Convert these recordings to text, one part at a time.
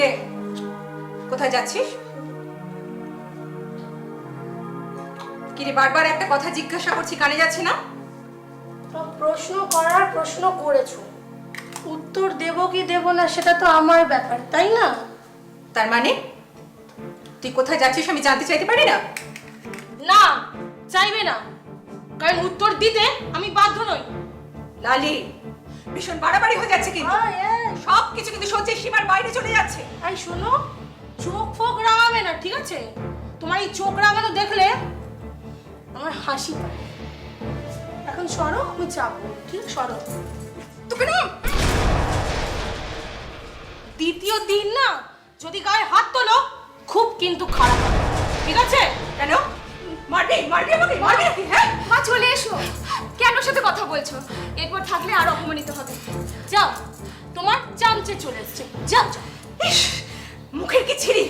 কিরে কোথায় যাচ্ছিস? কিরে বারবার একটা কথা জিজ্ঞাসা করছি কানে যাচ্ছে না? প্রশ্ন করার প্রশ্ন করেছ। উত্তর দেব কি দেব না সেটা তো আমার ব্যাপার তাই না? তার মানে? তুই কোথায় যাচ্ছিস আমি জানতে চাইতে পারি না? না চাইবে না। কারণ উত্তর দিতে আমি বাধ্য নই। লালি ভীষণ বাড়াবাড়ি হয়ে যাচ্ছে কিন্তু। সব কিছু কিন্তু সহ্যের সীমার বাইরে চলে যাচ্ছে। আই শোনো চোখ ফোক রাঙাবে না ঠিক আছে? তোমার এই চোখ রাঙানো দেখলে আমার হাসি পায়। এখন সরো আমি যাব ঠিক সরো। তোকে না দ্বিতীয় দিন না যদি গায়ে হাত তোলো খুব কিন্তু খারাপ হবে। ঠিক আছে? কেন? মারবি মারবি আমাকে মারবি নাকি হ্যাঁ? মা চলে এসো। কেন সাথে কথা বলছো? এরপর থাকলে আর অপমানিত হবে। যাও তোমার চামচে চলে এসছে। যাও যাও। ইস, মুখের কি ছিরি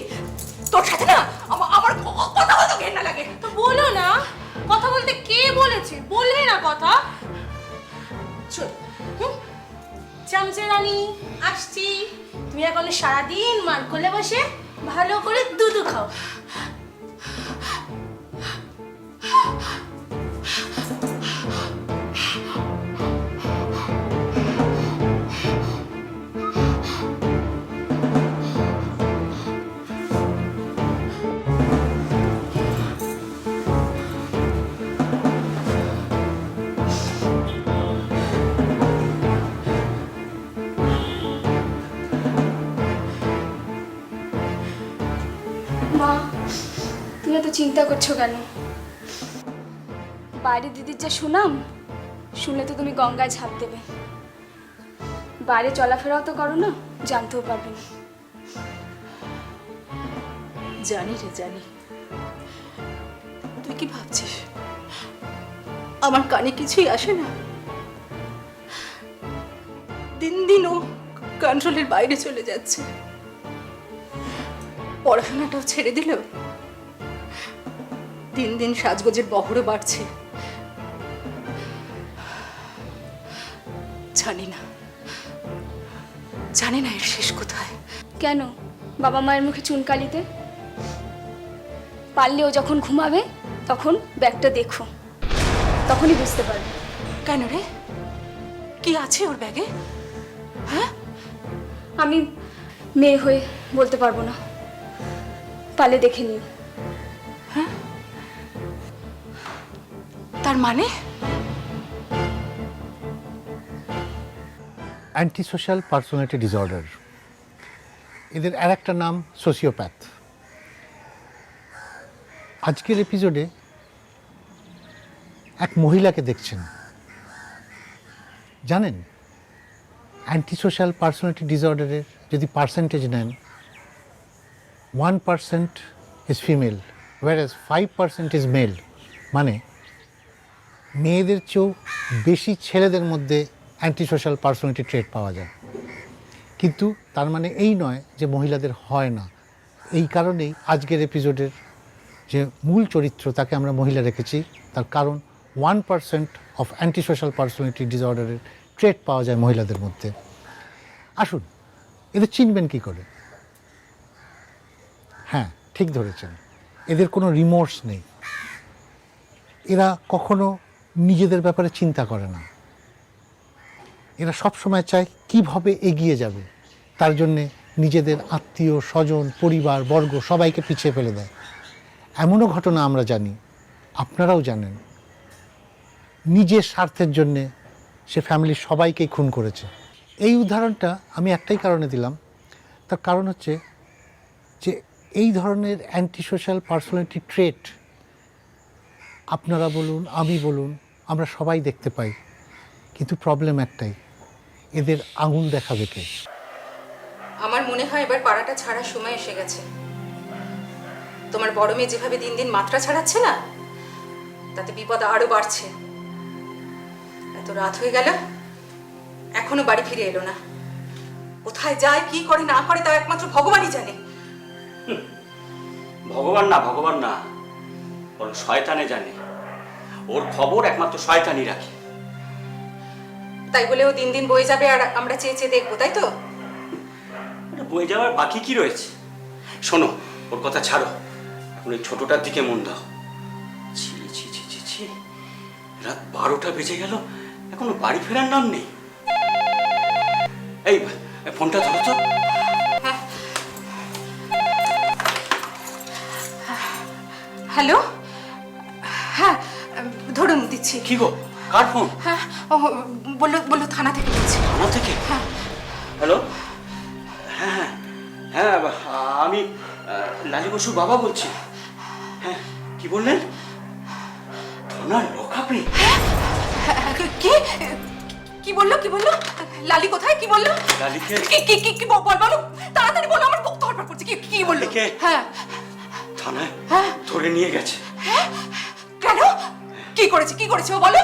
তোর সাথে না আমার আমার কথা বলতে ঘেন্না লাগে। তো বলো না কথা বলতে কে বলেছে? বলবে না কথা। চল? চামচে রানী আসছি। তুমি এখন সারাদিন মান করলে বসে ভালো করে দুধু খাও। চিন্তা করছ কেন? বাইরে দিদির যা সুনাম, শুনলে তো তুমি গঙ্গায় ঝাঁপ দেবে। বাইরে চলাফেরাও তো করো না, জানতেও পারবে না। জানি রে, জানি। তুই কি ভাবছিস? আমার কানে কিছুই আসে না। দিন দিন ও কন্ট্রোলের বাইরে চলে যাচ্ছে। পড়াশোনাটাও ছেড়ে দিল। দিন দিন সাজগোজের বহরও বাড়ছে। জানি না। জানি না এর শেষ কোথায়। কেন? বাবা মায়ের মুখে চুনকালিতে? পারলে ও যখন ঘুমাবে তখন ব্যাগটা দেখো। তখনই বুঝতে পারবে। কেন রে? কি আছে ওর ব্যাগে? হ্যাঁ? আমি মেয়ে হয়ে বলতে পারব না। পারলে দেখে নিও। তার মানে? অ্যান্টি সোশ্যাল পার্সোনালিটি ডিসঅর্ডার এদের আর একটা নাম সোসিওপ্যাথ আজকের এপিসোডে এক মহিলাকে দেখছেন। জানেন অ্যান্টি সোশ্যাল পার্সোনালিটি ডিসঅর্ডারের যদি পার্সেন্টেজ নেন one percent is female or five percent is male মানে মেয়েদের চেয়েও বেশি ছেলেদের মধ্যে অ্যান্টি সোশ্যাল পার্সোনালিটি ট্রেড পাওয়া যায়। কিন্তু তার মানে এই নয় যে মহিলাদের হয় না। এই কারণেই আজকের এপিসোডের যে মূল চরিত্র তাকে আমরা মহিলা রেখেছি, তার কারণ one percent of anti social personality ডিসঅর্ডারের trait পাওয়া যায় মহিলাদের মধ্যে। আসুন, এদের চিনবেন কি করে? হ্যাঁ ঠিক ধরেছেন। এদের কোনো রিমোর্স নেই। এরা কখনো নিজেদের ব্যাপারে চিন্তা করে না। এরা সব সময় চায় কীভাবে এগিয়ে যাবে। তার জন্যে নিজেদের আত্মীয়, স্বজন, পরিবার, বর্গ সবাইকে পিছিয়ে ফেলে দেয়। এমনও ঘটনা আমরা জানি, আপনারাও জানেন। নিজের স্বার্থের জন্যে সে ফ্যামিলির সবাইকেই খুন করেছে। এই উদাহরণটা আমি একটাই কারণে দিলাম। তার কারণ হচ্ছে যে এই ধরনের অ্যান্টি সোশ্যাল পার্সোনালিটি ট্রেট আপনারা বলুন আমি বলুন আমরা সবাই দেখতে পাই। কিন্তু প্রবলেম একটাই এদের আঙুল দেখাবে কে? আমার মনে হয় এবার পাড়াটা ছাড়ার সময় এসে গেছে। তোমার বড় মেয়ে যেভাবে দিন দিন মাত্রা ছাড়াচ্ছে না তাতে বিপদ আরও বাড়ছে। এত রাত হয়ে গেল এখনও বাড়ি ফিরে এলো না। কোথায় যায় কি করে না করে তাও একমাত্র ভগবানই জানে। ভগবান না ভগবান না বরং শয়তানে জানে। ওর খবর একমাত্র শয়তানি রাখে। তাই বলে ও দিন দিন বয়ে যাবে আর আমরা চেয়ে চেয়ে দেখব তাই তো? বয়ে যাওয়ার বাকি কি রয়েছে? শোনো ওর কথা ছাড়ো। এখন ওই ছোটটার দিকে মন দাও। ছি ছি ছি ছি ছি। রাত বারোটা বেজে গেল এখনও বাড়ি ফেরার নাম নেই। এই ফোনটা ধরো তো। হ্যালো? হ্যাঁ দিচ্ছি। কি গো? কার ফোন? হ্যাঁ ও বলল বলল থানা থেকে দিচ্ছি। থানা থেকে? হ্যাঁ। হ্যালো? হ্যাঁ হ্যাঁ। হ্যাঁ আমি লালি বসু বাবা বলছি। হ্যাঁ কি বললেন? থানার লকাপে কি কি বলল কি বলল? লালি কোথায়? কি বলল? লালিকে? কি কি কি কি বল বলো তাড়াতাড়ি বলো আমার বুক ধরপড় করছে। কি কি বলল? হ্যাঁ। থানায় হ্যাঁ। ধরে নিয়ে গেছে। হ্যাঁ। কেন? কি করেছে? কি করেছে ও বলো?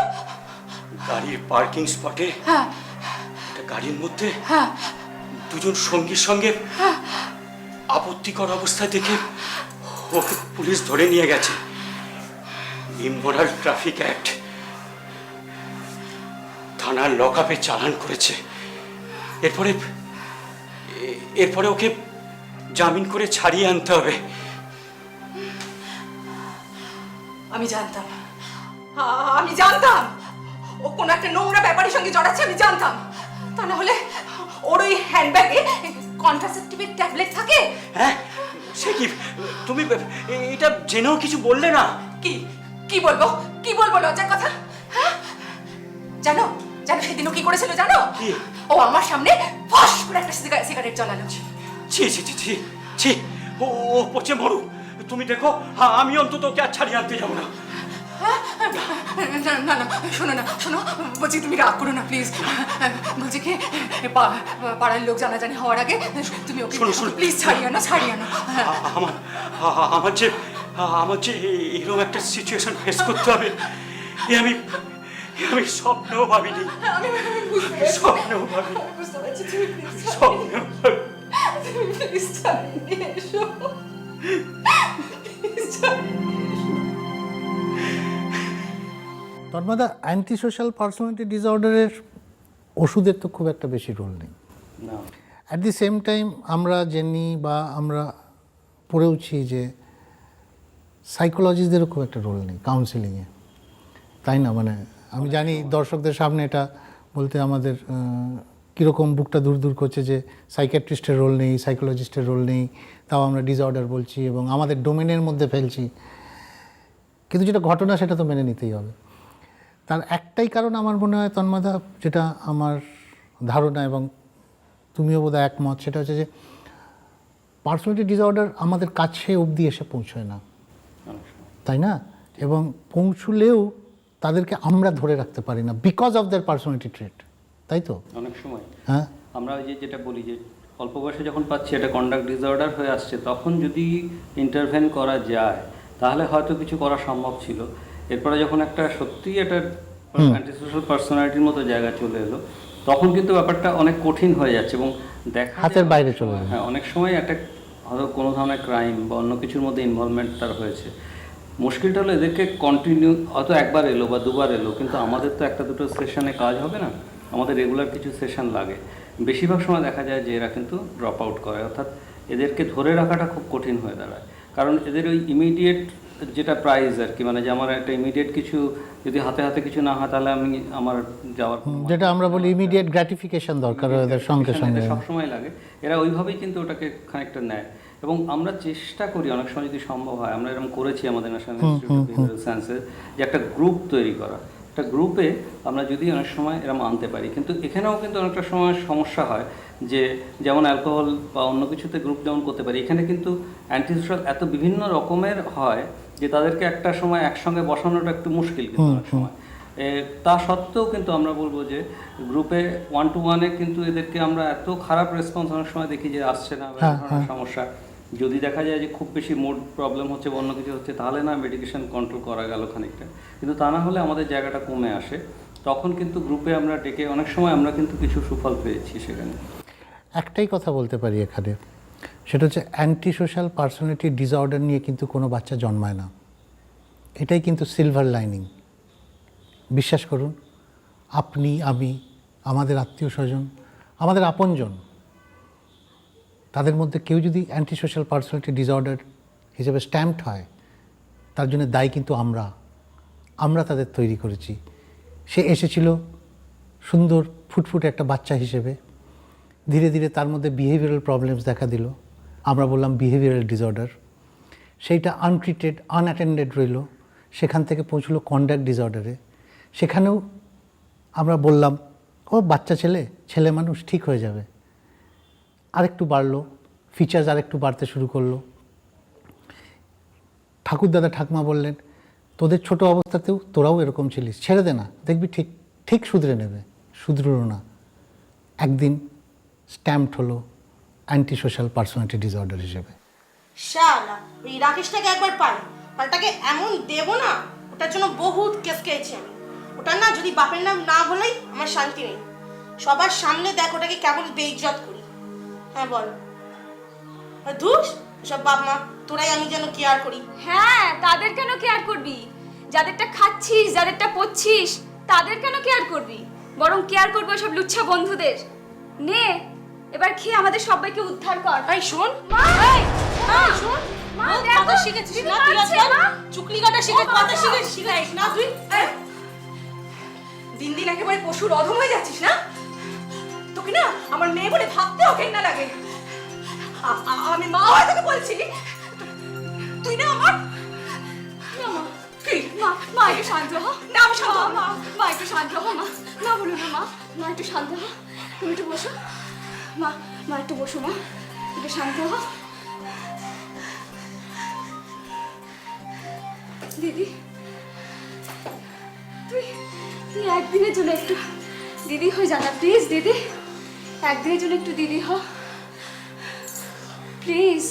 গাড়ির পার্কিং স্পটে হ্যাঁ। একটা গাড়ির মধ্যে হ্যাঁ। দুজন সঙ্গীর সঙ্গে আপত্তিকর অবস্থায় দেখে ওকে পুলিশ ধরে নিয়ে গেছে। ইমোরাল ট্রাফিক অ্যাক্ট থানার লকআপে চালান করেছে। এরপরে এরপরে ওকে জামিন করে ছাড়িয়ে আনতে হবে। আমি জানতাম। আমি জানতাম ও কোন একটা নোংরা ব্যাপারের সঙ্গে জড়াচ্ছে আমি জানতাম। তা না হলে ওর ওই হ্যান্ডব্যাগে কন্ট্রাসেপটিভের ট্যাবলেট থাকে? হ্যাঁ সে কি? তুমি এটা জেনেও কিছু বললে না? কি? কি বলব? কি বলব লজ্জার কথা? হ্যাঁ? জানো জানো সেদিনও কি করেছিল জানো? ও আমার সামনে ফস করে একটা সিগা- সিগারেট জ্বালালো। ছি ছি ছি ছি ছি ও ও পচে মরু তুমি দেখো হ্যাঁ, আমি অন্তত ওকে আর ছাড়িয়ে আনতে যাব না? না না না শোনো না শোনো বলছি তুমি রাগ করো না প্লিজ বলছি কি পা- পাড়ার লোক জানাজানি হওয়ার আগে তুমি ওকে শোনো, শোনো। প্লিজ ছাড়িয়ে আনো ছাড়িয়ে আনো হ্যাঁ। আ- আমার আ- আমার যে আ- আমার যে এ- এরকম একটা সিচুয়েশন ফেস করতে হবে এ আমি এ আমি স্বপ্নেও ভাবিনি। আমি বুঝতে পারছি। স্বপ্নেও ভাবিনি। বুঝতে পারছি তুমি প্লিজ স্বপ্নেও ভাবিনি। তুমি প্লিজ ছাড়িয়ে এসো। প্লিজ ছাড়িয়ে তন্মদা অ্যান্টি সোশ্যাল পার্সোনালিটি ডিসঅর্ডারের ওষুধের তো খুব একটা বেশি রোল নেই। অ্যাট দি সেম টাইম আমরা জেনি বা আমরা পড়েওছি যে সাইকোলজিস্টদেরও খুব একটা রোল নেই কাউন্সিলিংয়ে তাই না? মানে আমি জানি দর্শকদের সামনে এটা বলতে আমাদের কীরকম বুকটা দূর দূর করছে যে সাইকিয়াট্রিস্টের রোল নেই সাইকোলজিস্টের রোল নেই তাও আমরা ডিসঅর্ডার বলছি এবং আমাদের ডোমেনের মধ্যে ফেলছি। কিন্তু যেটা ঘটনা সেটা তো মেনে নিতেই হবে। তার একটাই কারণ আমার মনে হয় তন্মদা যেটা আমার ধারণা এবং তুমিও বোধহয় একমত সেটা হচ্ছে যে পার্সোনালিটি ডিসঅর্ডার আমাদের কাছে অবধি এসে পৌঁছয় না। তাই না? এবং পৌঁছলেও তাদেরকে আমরা ধরে রাখতে পারি না because of their personality trait তাই তো? অনেক সময়। হ্যাঁ? আমরা ওই যে যেটা বলি যে অল্প বয়সে যখন পাচ্ছি এটা কন্ডাক্ট ডিসঅর্ডার হয়ে আসছে তখন যদি ইন্টারভেন করা যায় তাহলে হয়তো কিছু করা সম্ভব ছিল। এরপরে যখন একটা সত্যি এটা অ্যান্টিসোশ্যাল পার্সোনালিটির মতো জায়গা চলে এলো তখন কিন্তু ব্যাপারটা অনেক কঠিন হয়ে যাচ্ছে এবং দেখা হাতের বাইরে চলে। হ্যাঁ অনেক সময় একটা হয়তো কোনো ধরনের ক্রাইম বা অন্য কিছুর মধ্যে ইনভলভমেন্ট তার হয়েছে। মুশকিলটা হলো এদেরকে কন্টিনিউ হয়তো একবার এলো বা দুবার এলো কিন্তু আমাদের তো একটা দুটো সেশনে কাজ হবে না আমাদের রেগুলার কিছু সেশন লাগে। বেশিরভাগ সময় দেখা যায় যে এরা কিন্তু ড্রপ আউট করে অর্থাৎ এদেরকে ধরে রাখাটা খুব কঠিন হয়ে দাঁড়ায়। কারণ এদের ওই ইমিডিয়েট যেটা প্রাইজ আর কি মানে যে আমার একটা ইমিডিয়েট কিছু যদি হাতে হাতে কিছু না হয় তাহলে আমি আমার যাওয়ার যেটা আমরা বলি ইমিডিয়েট গ্র্যাটিফিকেশন দরকার ওদের সঙ্গে সঙ্গে। সব সময় লাগে। এরা ওইভাবেই কিন্তু ওটাকে খানিকটা নেয়। এবং আমরা চেষ্টা করি অনেক সময় যদি সম্ভব হয় আমরা এরকম করেছি আমাদের ন্যাশনাল ইনস্টিটিউট অফ সায়েন্সের যে একটা গ্রুপ তৈরি করা। একটা গ্রুপে আমরা যদি অনেক সময় এরকম আনতে পারি কিন্তু এখানেও কিন্তু অনেকটা সময় সমস্যা হয় যে যেমন অ্যালকোহল বা অন্য কিছুতে গ্রুপ যেমন করতে পারি এখানে কিন্তু অ্যান্টিসোশ্যাল এত বিভিন্ন রকমের হয় যে তাদেরকে একটা সময় একসঙ্গে বসানোটা একটু মুশকিল কিন্তু অনেক সময়। তা সত্ত্বেও কিন্তু আমরা বলব যে গ্রুপে ওয়ান টু ওয়ানে কিন্তু এদেরকে আমরা এত খারাপ রেসপন্স অনেক সময় দেখি যে আসছে না এই ধরনের সমস্যা। যদি দেখা যায় যে খুব বেশি মুড প্রবলেম হচ্ছে বা অন্য কিছু হচ্ছে তাহলে না মেডিকেশন কন্ট্রোল করা গেল খানিকটা। কিন্তু তা না হলে আমাদের জায়গাটা কমে আসে। তখন কিন্তু গ্রুপে আমরা ডেকে অনেক সময় আমরা কিন্তু কিছু সুফল পেয়েছি সেখানে। একটাই কথা বলতে পারি এখানে। সেটা হচ্ছে অ্যান্টি সোশ্যাল পার্সোনালিটি ডিসঅর্ডার নিয়ে কিন্তু কোনো বাচ্চা জন্মায় না। এটাই কিন্তু সিলভার লাইনিং বিশ্বাস করুন, আপনি, আমি, আমাদের আত্মীয় স্বজন, আমাদের আপনজন, তাদের মধ্যে কেউ যদি অ্যান্টি সোশ্যাল পার্সোনালিটি ডিসঅর্ডার হিসেবে স্ট্যাম্পড হয়, তার জন্য দায়ী কিন্তু আমরা। আমরা তাদের তৈরি করেছি। সে এসেছিল সুন্দর, ফুটফুটে একটা বাচ্চা হিসেবে। ধীরে ধীরে তার মধ্যে বিহেভিয়ারাল প্রবলেমস দেখা দিল। আমরা বললাম বিহেভিয়ারাল ডিসঅর্ডার সেইটা আনট্রিটেড আনঅ্যাটেন্ডেড রইল, সেখান থেকে পৌঁছলো কন্ডাক্ট ডিসঅর্ডারে সেখানেও আমরা বললাম, ও বাচ্চা ছেলে ছেলে মানুষ, ঠিক হয়ে যাবে। আরেকটু বাড়লো ফিচার্স আরেকটু বাড়তে শুরু করল। ঠাকুরদাদা ঠাকমা বললেন, তোদের ছোট অবস্থাতেও তোরাও এরকম ছিলিস, ছেড়ে দে না, দেখবি ঠিক ঠিক শুধরে নেবে শুধরো না। একদিন স্ট্যাম্পড হলো অ্যান্টি সোশ্যাল পার্সোনালিটি ডিসঅর্ডার হিসেবে। শালা ওই রাকেশটাকে একবার পাই পাল্টাকে এমন দেবো না ওটার জন্য বহুত কেস খেয়েছি আমি। ওটার না যদি বাপের নাম না বলেই আমার শান্তি নেই। সবার সামনে দেখ ওটাকে কেমন বেইজ্জত করি। হ্যাঁ বল। ধুস সব বাপ মা তোরাই আমি যেন কেয়ার করি। হ্যাঁ তাদের কেন কেয়ার করবি? যাদেরটা খাচ্ছিস যাদেরটা পড়ছিস তাদের কেন কেয়ার করবি? বরং কেয়ার করব সব লুচ্ছা বন্ধুদের। নে এবার খেয়ে আমাদের সবাইকে উদ্ধার কর। এই শোন। মা! এই, এই, শোন। মা, মা দেখো, শিখেছিস না? তুই আজকাল মা। চুকলি কাটা শিখে কথা মা। শিখেছিস শিখেছিস না তুই? দিন দিন একেবারে পশুর অধম হয়ে যাচ্ছিস না? তোকে না আমার মেয়ে বলে ভাবতেও না লাগে। আমি মা হয়ে তোকে বলছি। তুই না আমার মা। মা মা একটু শান্ত হ। না, আমি শান্ত মা, মা মা একটু শান্ত হ মা। না বলো না মা। মা একটু শান্ত হ। তুমি একটু বসো। মা মা, একটু বসো, মা। একটু শান্ত হ দিদি, তুই তুই একদিনের জন্য একটু দিদি হয়ে যা না প্লিজ দিদি। একদিনের জন্য একটু দিদি হ। প্লিজ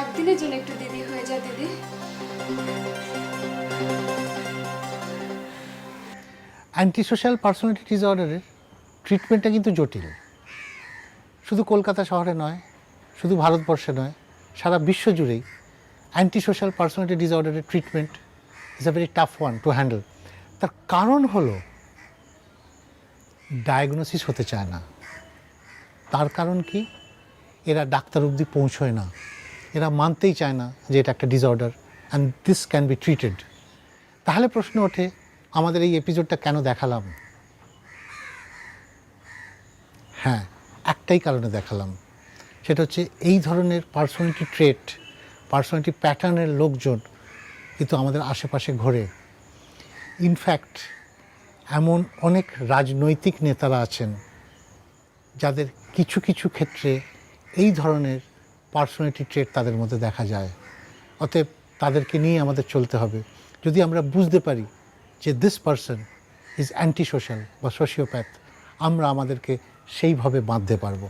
একদিনের জন্য একটু দিদি হয়ে যা, দিদি। অ্যান্টি সোশ্যাল পার্সোনালিটি ডিসঅর্ডারের ট্রিটমেন্টটা কিন্তু জটিল। শুধু কলকাতা শহরে নয়, শুধু ভারতবর্ষে নয়, সারা বিশ্ব জুড়েই anti social personality ডিসঅর্ডারের treatment is a very tough one to handle তার কারণ হলো ডায়াগনোসিস হতে চায় না। তার কারণ কি? এরা ডাক্তার অবধি পৌঁছয় না। এরা মানতেই চায় না যে এটা একটা disorder and this can be treated তাহলে প্রশ্ন ওঠে, আমাদের এই এপিসোডটা কেন দেখালাম হ্যাঁ একটাই কারণে দেখালাম। সেটা হচ্ছে এই ধরনের পার্সোনালিটি ট্রেট পার্সোনালিটি প্যাটার্নের লোকজন কিন্তু আমাদের আশেপাশে ঘোরে। ইনফ্যাক্ট এমন অনেক রাজনৈতিক নেতারা আছেন যাদের কিছু কিছু ক্ষেত্রে এই ধরনের পার্সোনালিটি ট্রেট তাদের মধ্যে দেখা যায়। অতএব তাদেরকে নিয়ে আমাদের চলতে হবে। যদি আমরা বুঝতে পারি যে this person is anti social বা সোশিওপ্যাথ আমরা আমাদেরকে সেইভাবে বাঁধতে পারব।